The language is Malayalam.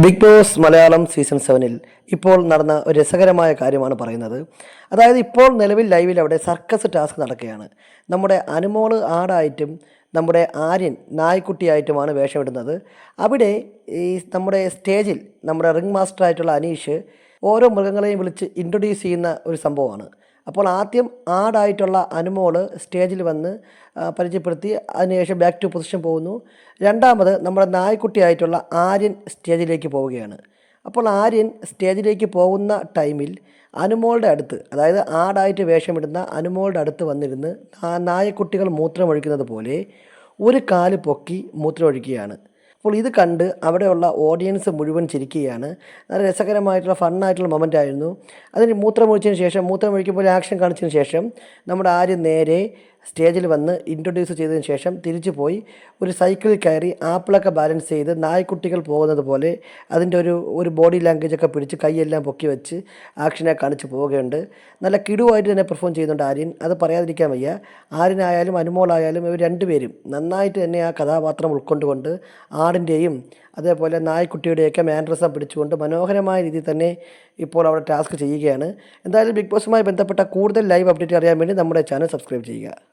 ബിഗ് ബോസ് മലയാളം സീസൺ സെവനിൽ ഇപ്പോൾ നടന്ന ഒരു രസകരമായ കാര്യമാണ് പറയുന്നത്. അതായത് ഇപ്പോൾ നിലവിൽ ലൈവിൽ അവിടെ സർക്കസ് ടാസ്ക് നടക്കുകയാണ്. നമ്മുടെ അനുമോൾ ആടായിട്ടും നമ്മുടെ ആര്യൻ നായ്ക്കുട്ടിയായിട്ടുമാണ് വേഷമിടുന്നത്. അവിടെ ഈ നമ്മുടെ സ്റ്റേജിൽ നമ്മുടെ റിംഗ് മാസ്റ്ററായിട്ടുള്ള അനീഷ് ഓരോ മൃഗങ്ങളെയും വിളിച്ച് ഇൻട്രൊഡ്യൂസ് ചെയ്യുന്ന ഒരു സംഭവമാണ്. അപ്പോൾ ആദ്യം ആടായിട്ടുള്ള അനുമോൾ സ്റ്റേജിൽ വന്ന് പരിചയപ്പെടുത്തി. അതിനുശേഷം ബാക്ക് ടു പൊസിഷൻ പോകുന്നു. രണ്ടാമത് നമ്മുടെ നായ്ക്കുട്ടിയായിട്ടുള്ള ആര്യൻ സ്റ്റേജിലേക്ക് പോവുകയാണ്. അപ്പോൾ ആര്യൻ സ്റ്റേജിലേക്ക് പോകുന്ന ടൈമിൽ അനുമോളുടെ അടുത്ത് അതായത് ആടായിട്ട് വേഷമിടുന്ന അനുമോളുടെ അടുത്ത് വന്നിരുന്ന് നായക്കുട്ടികൾ മൂത്രമൊഴിക്കുന്നത് പോലെ ഒരു കാൽ പൊക്കി മൂത്രമൊഴിക്കുകയാണ്. അപ്പോൾ ഇത് കണ്ട് അവിടെയുള്ള ഓഡിയൻസ് മുഴുവൻ ചിരിക്കുകയാണ്. നല്ല രസകരമായിട്ടുള്ള ഫണ്ണായിട്ടുള്ള മൊമെന്റ് ആയിരുന്നു. അതിന് മൂത്രമൊഴിച്ചതിന് ശേഷം മൂത്രമൊഴിക്കുമ്പോൾ ആക്ഷൻ കാണിച്ചതിന് ശേഷം നമ്മുടെ ആര്യം നേരെ സ്റ്റേജിൽ വന്ന് ഇൻട്രൊഡ്യൂസ് ചെയ്തതിന് ശേഷം തിരിച്ചു പോയി. ഒരു സൈക്കിളിൽ കയറി ആപ്പിളൊക്കെ ബാലൻസ് ചെയ്ത് നായ്ക്കുട്ടികൾ പോകുന്നത് പോലെ അതിന്റെ ഒരു ഒരു ബോഡി ലാംഗ്വേജ് ഒക്കെ പിടിച്ച് കൈയെല്ലാം പൊക്കി വെച്ച് ആക്ഷനെ കാണിച്ച് പോവുകയുണ്ട്. നല്ല കിടുവായിട്ട് തന്നെ പെർഫോം ചെയ്യുന്നുണ്ട് ആര്യൻ. അത് പറയാതിരിക്കാൻ വയ്യ. ആര്യനായാലും അനുമോളായാലും ഇവർ രണ്ടുപേരും നന്നായിട്ട് തന്നെ ആ കഥാപാത്രം ഉൾക്കൊണ്ടുകൊണ്ട് ആടിന്റെയും അതേപോലെ നായ്ക്കുട്ടിയുടെയൊക്കെ മാൻഡ്രസം പിടിച്ചുകൊണ്ട് മനോഹരമായ രീതിയിൽ തന്നെ ഇപ്പോൾ അവിടെ ടാസ്ക് ചെയ്യുകയാണ്. എന്തായാലും ബിഗ് ബോസുമായി ബന്ധപ്പെട്ട കൂടുതൽ ലൈവ് അപ്ഡേറ്റ് അറിയാൻ വേണ്ടി നമ്മുടെ ചാനൽ സബ്സ്ക്രൈബ് ചെയ്യുക.